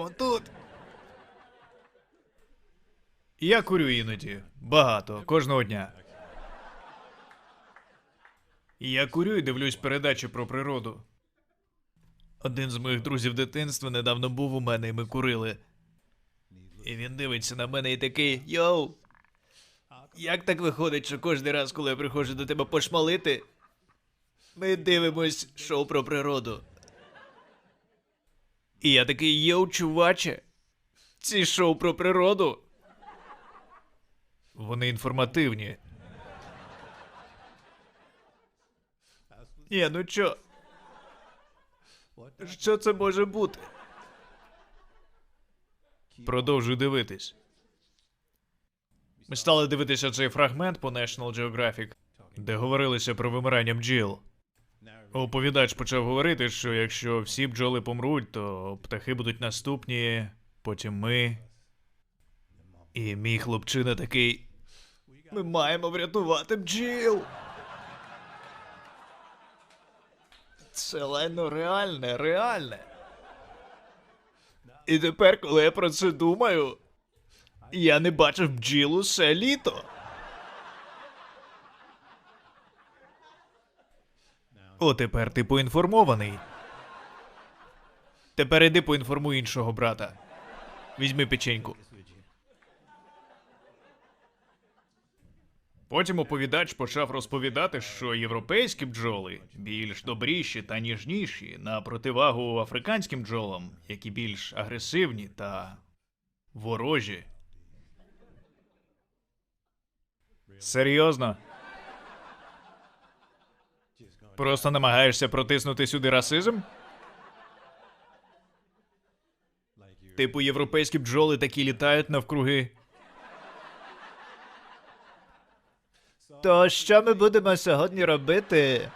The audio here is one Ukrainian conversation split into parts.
Вон тут. Я курю іноді. Багато, кожного дня. Я курю і дивлюсь передачі про природу. Один з моїх друзів дитинства недавно був у мене, і ми курили. І він дивиться на мене і такий: Йоу. Як так виходить, що кожен раз, коли я приходжу до тебе пошмалити, ми дивимось шоу про природу. І я такий йоу, чуваче. Ці шоу про природу. Вони інформативні. Ні, ну чо? Що це може бути? Продовжуй дивитись. Ми стали дивитися цей фрагмент по National Geographic, де говорилося про вимирання бджіл. Оповідач почав говорити, що якщо всі бджоли помруть, то птахи будуть наступні, потім ми. І мій хлопчина такий. Ми маємо врятувати бджіл. Це лайно реальне, реальне. І тепер, коли я про це думаю, я не бачив бджіл усе літо. О, тепер ти поінформований. Тепер іди поінформуй іншого брата. Візьми печеньку. Потім оповідач почав розповідати, що європейські бджоли більш добріші та ніжніші на противагу африканським бджолам, які більш агресивні та ворожі. Серйозно? Просто намагаєшся протиснути сюди расизм? Типу, європейські бджоли такі літають навкруги. То що ми будемо сьогодні робити?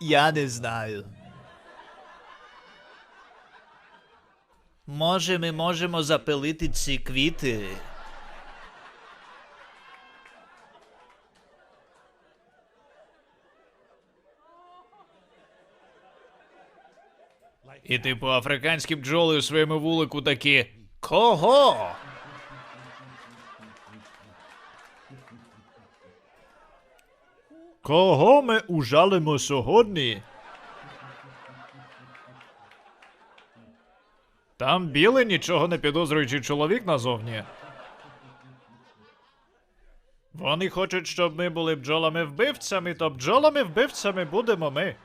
Я не знаю. Може, ми можемо запилити ці квіти. І типу африканські бджоли у своєму вулику такі. Кого? Кого ми ужалимо сьогодні? Там білий нічого не підозрюючий чоловік назовні. Вони хочуть, щоб ми були бджолами вбивцями, то бджолами вбивцями будемо ми.